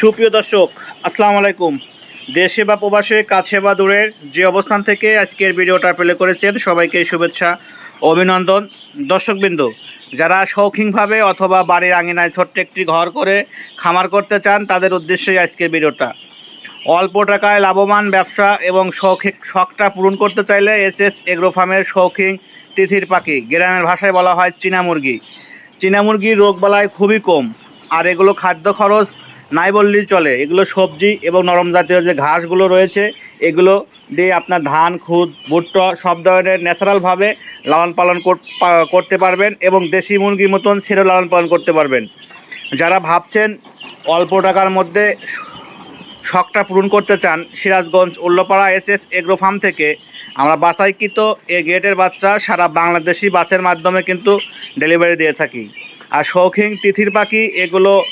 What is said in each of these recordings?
সুপ্রিয় দর্শক, আসসালামু আলাইকুম। দেশে বা প্রবাসে, কাছে বা দূরের যে অবস্থান থেকে আজকের ভিডিওটা প্লে করেছেন, সবাইকে শুভেচ্ছা অভিনন্দন। দর্শকবৃন্দ, যারা শৌখিনভাবে অথবা বাড়ির আঙিনায় ছোট্ট একটি ঘর করে খামার করতে চান, তাদের উদ্দেশ্যে আজকের ভিডিওটা। অল্প টাকায় লাভবান ব্যবসা এবং শৌখিক শখটা পূরণ করতে চাইলে এস এস এগ্রো ফার্মের শৌখিন তিথির পাখি, গ্রামের ভাষায় বলা হয় চীনা মুরগি। চীনা মুরগির রোগবালাই খুবই কম, আর এগুলো খাদ্য খরচ নাই বললেই চলে, এগুলো সবজি এবং নরম জাতীয় যে ঘাসগুলো রয়েছে, এগুলো দিয়ে আপনার ধান, খুদ, ভুট্টা সব ধরনের ন্যাচারালভাবে লালন পালন কর- করতে পারবেন এবং দেশি মুরগির মতন ছেড়ে লালন পালন করতে পারবেন। যারা ভাবছেন অল্প টাকার মধ্যে শখটা পূরণ করতে চান, Sirajganj Ullapara S S agro farm থেকে, আমরা বাছাইকৃত এ গেটের বাচ্চা সারা বাংলাদেশি বাসের মাধ্যমে কিন্তু ডেলিভারি দিয়ে থাকি। আর শৌখিন তিথির পাখি, এগুলো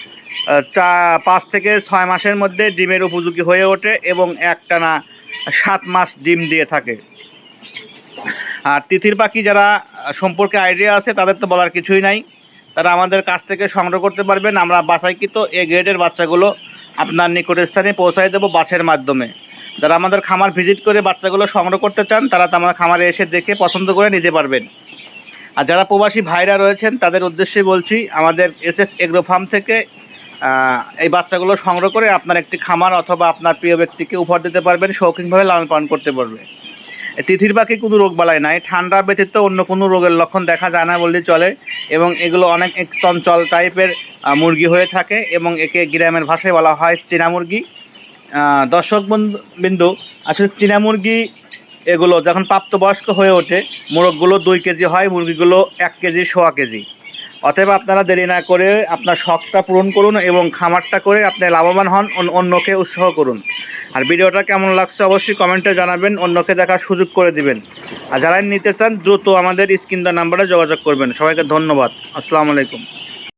পাঁচ থেকে ছয় মাসের মধ্যে ডিমের উপযোগী হয়ে ওঠে এবং একটানা সাত মাস ডিম দিয়ে থাকে। আর তিথির পাখি যারা সম্পর্কে আইডিয়া আছে, তাদের তো বলার কিছুই নাই। তারা আমাদের কাছ থেকে সংগ্রহ করতে পারবেন। আমরা বাছাইকৃত এ গ্রেডের বাচ্চাগুলো আপনার নিকট স্থানে পৌঁছায় দেবো বাসের মাধ্যমে। যারা আমাদের খামার ভিজিট করে বাচ্চাগুলো সংগ্রহ করতে চান, তারা তো আমার খামারে এসে দেখে পছন্দ করে নিতে পারবেন। আর যারা প্রবাসী ভাইরা রয়েছেন, তাদের উদ্দেশ্যে বলছি, আমাদের এস এস এগ্রো ফার্ম থেকে এই বাচ্চাগুলো সংগ্রহ করে আপনার একটি খামার অথবা আপনার প্রিয় ব্যক্তিকে উপহার দিতে পারবেন, শৌখিনভাবে লালন পালন করতে পারবে। তিথির পাখি কোনো রোগ বালাই নাই, ঠান্ডা ব্যতীত অন্য কোনো রোগের লক্ষণ দেখা যায় না বললেই চলে এবং এগুলো অনেক চঞ্চল টাইপের মুরগি হয়ে থাকে এবং একে গ্রামের ভাষায় বলা হয় চীনা মুরগি। দর্শক বিন্দু, আসলে চীনা মুরগি এগুলো যখন প্রাপ্তবয়স্ক হয়ে ওঠে, মোরগগুলো দুই কেজি হয়, মুরগিগুলো এক কেজি, সোয়া কেজি। অতএব আপনারা দেরি না করে আপনার শখটা পূরণ করুন এবং খামারটা করে আপনি লাভবান হন অন্যকে উৎসাহ করুন। আর ভিডিওটা কেমন লাগছে অবশ্যই কমেন্টে জানাবেন, অন্যকে দেখার সুযোগ করে দিবেন। আর যারা নিতে চান, দ্রুত আমাদের স্ক্রিন নাম্বারে যোগাযোগ করবেন। সবাইকে ধন্যবাদ। আসসালামু আলাইকুম।